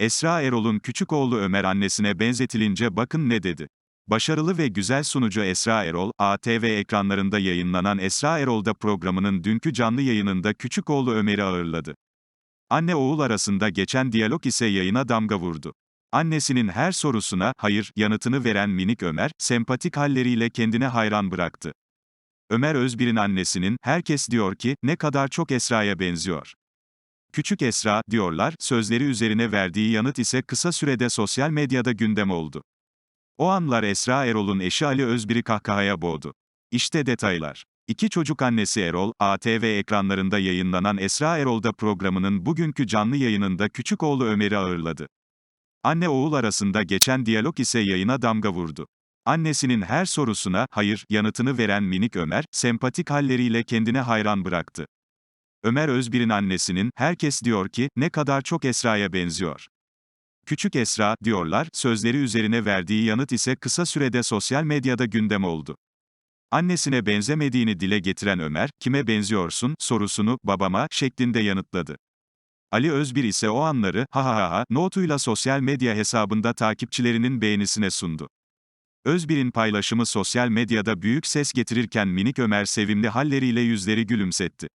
Esra Erol'un küçük oğlu Ömer annesine benzetilince bakın ne dedi. Başarılı ve güzel sunucu Esra Erol, ATV ekranlarında yayınlanan Esra Erol'da programının dünkü canlı yayınında küçük oğlu Ömer'i ağırladı. Anne oğul arasında geçen diyalog ise yayına damga vurdu. Annesinin her sorusuna hayır yanıtını veren minik Ömer, sempatik halleriyle kendine hayran bıraktı. Ömer Özbir'in annesinin, herkes diyor ki, ne kadar çok Esra'ya benziyor. Küçük Esra, diyorlar, sözleri üzerine verdiği yanıt ise kısa sürede sosyal medyada gündem oldu. O anlar Esra Erol'un eşi Ali Özbir'i kahkahaya boğdu. İşte detaylar. İki çocuk annesi Erol, ATV ekranlarında yayınlanan Esra Erol'da programının bugünkü canlı yayınında küçük oğlu Ömer'i ağırladı. Anne oğul arasında geçen diyalog ise yayına damga vurdu. Annesinin her sorusuna hayır yanıtını veren minik Ömer, sempatik halleriyle kendine hayran bıraktı. Ömer Özbir'in annesinin, herkes diyor ki, ne kadar çok Esra'ya benziyor. Küçük Esra, diyorlar, sözleri üzerine verdiği yanıt ise kısa sürede sosyal medyada gündem oldu. Annesine benzemediğini dile getiren Ömer, kime benziyorsun, sorusunu, babama, şeklinde yanıtladı. Ali Özbir ise o anları, ha ha ha ha, notuyla sosyal medya hesabında takipçilerinin beğenisine sundu. Özbir'in paylaşımı sosyal medyada büyük ses getirirken minik Ömer sevimli halleriyle yüzleri gülümsetti.